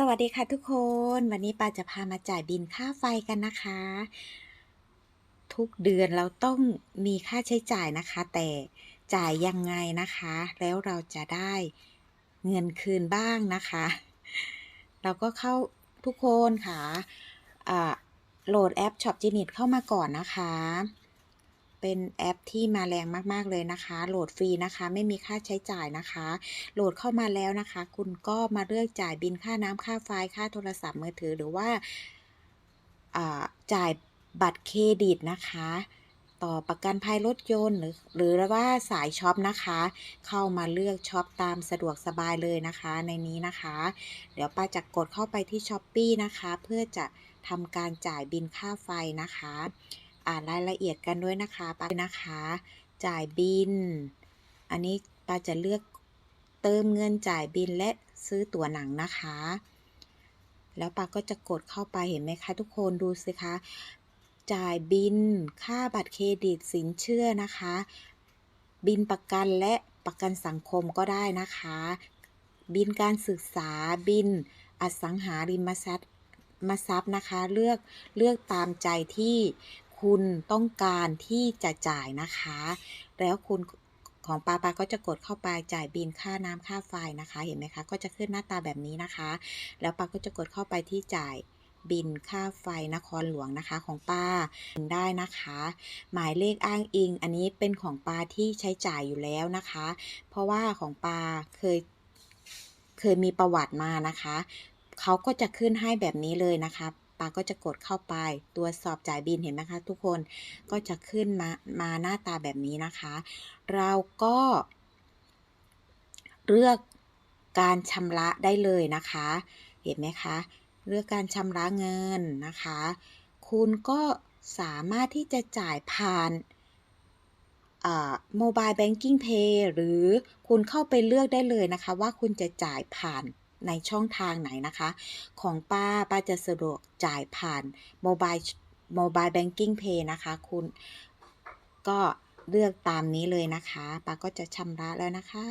สวัสดีค่ะทุกคน วันนี้ปาจะพามาจ่ายบินค่าไฟกันนะคะ ทุกเดือนเราต้องมีค่าใช้จ่ายนะคะ แต่จ่ายยังไงนะคะ แล้วเราจะได้เงินคืนบ้างนะคะ เราก็เข้าทุกคนค่ะอ่าโหลดแอป Shop g e n i t เข้ามาก่อนนะคะ เป็นแอปที่มาแรงมาก ๆ เลยนะคะ โหลดฟรีนะคะ ไม่มีค่าใช้จ่ายนะคะ โหลดเข้ามาแล้วนะคะ คุณก็มาเลือกจ่ายบินค่าน้ำค่าไฟค่าโทรศัพท์มือถือหรือว่าอ่าจ่ายบัตรเครดิตนะคะ ต่อประกันภัยรถยนต์หรือหรือว่าสายช็อปนะคะ เข้ามาเลือกช็อปตามสะดวกสบายเลยนะคะ ในนี้นะคะ เดี๋ยวป้าจะกดเข้าไปที่ช้อปปีนะคะ เพื่อจะทำการจ่ายบินค่าไฟนะคะ อ่านรายละเอียดกันด้วยนะคะป้านะคะ จ่ายบิน อันนี้ป้าจะเลือกเติมเงินจ่ายบินและซื้อตั๋วหนังนะคะ แล้วป้าก็จะกดเข้าไปเห็นไหมคะ ทุกคนดูสิคะ จ่ายบิน ค่าบัตรเครดิตสินเชื่อนะคะ บินประกันและประกันสังคมก็ได้นะคะ บินการศึกษาบินอสังหาริมทรัพย์มาทรัพย์นะคะ เลือกเลือกตามใจที่ คุณต้องการที่จะจ่ายนะคะ แล้วคุณของปาปาก็จะกดเข้าไปจ่ายบินค่าน้ำค่าไฟนะคะ เห็นไหมคะ ก็จะขึ้นหน้าตาแบบนี้นะคะ แล้วปาก็จะกดเข้าไปที่จ่ายบินค่าไฟนครหลวงนะคะของป้าได้นะคะ หมายเลขอ้างอิง อันนี้เป็นของปาที่ใช้จ่ายอยู่แล้วนะคะ เพราะว่าของปาเคยเคยมีประวัติมานะคะ เขาก็จะขึ้นให้แบบนี้เลยนะคะ ปาก็จะกดเข้าไปตรวสอบจ่ายบินเห็นไหมคะทุกคนก็จะขึ้นมามาหน้าตาแบบนี้นะคะ เราก็เลือกการชำระได้เลยนะคะ เห็นไหมคะเลือกการชำระเงินนะคะ คุณก็สามารถที่จะจ่ายผ่านโมบายแบงกิ้งเพย์หรือคุณเข้าไปเลือกได้เลยนะคะ ว่าคุณจะจ่ายผ่าน ในช่องทางไหนนะคะ ของป้าป้าจะสะดวกจ่ายผ่านโมบายโมบายแบงกิ้งเพย์นะคะ คุณก็เลือกตามนี้เลยนะคะป้าก็จะชำระแล้วนะคะ